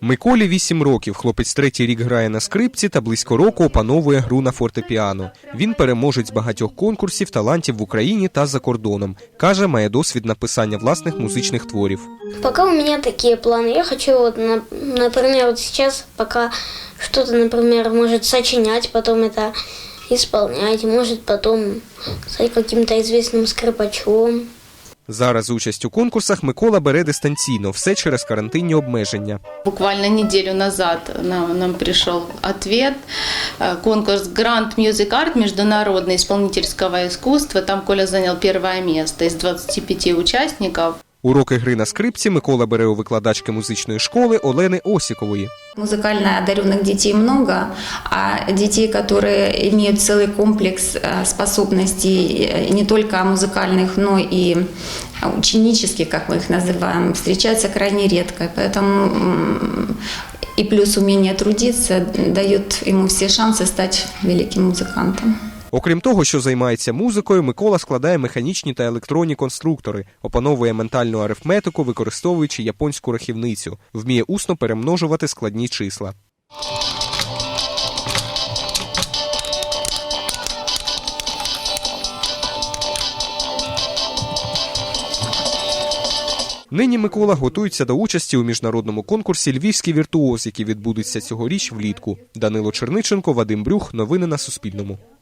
Миколі 8 років. Хлопець третій рік грає на скрипці та близько року опановує гру на фортепіано. Він переможець багатьох конкурсів талантів в Україні та за кордоном. Каже, має досвід написання власних музичних творів. Пока у меня такие планы. Я хочу, вот, на- например, вот сейчас пока что-то, например, может сочинять, потом это исполнять, может потом стать каким-то известным скрипачом. Зараз участь у конкурсах Микола бере дистанційно, все через карантинні обмеження. Буквально неделю назад нам, нам пришел ответ. Э, Конкурс Grand Music Art международный исполнительского искусства. Там Коля занял первое место из 25 участников. Уроки гри на скрипці Микола бере у викладачки музичної школи Олени Осікової. Музыкально одаренных детей много, а детей, которые имеют целый комплекс э, способностей э, не только музыкальных, но и э, ученических, как мы их называем, встречается крайне редко. Поэтому м, и плюс умение трудиться дает ему все шансы стать великим музыкантом. Окрім того, що займається музикою, Микола складає механічні та електронні конструктори, опановує ментальну арифметику, використовуючи японську рахівницю, вміє усно перемножувати складні числа. Нині Микола готується до участі у міжнародному конкурсі Львівський віртуоз, який відбудеться цьогоріч влітку. Данило Черниченко, Вадим Брюх. Новини на Суспільному.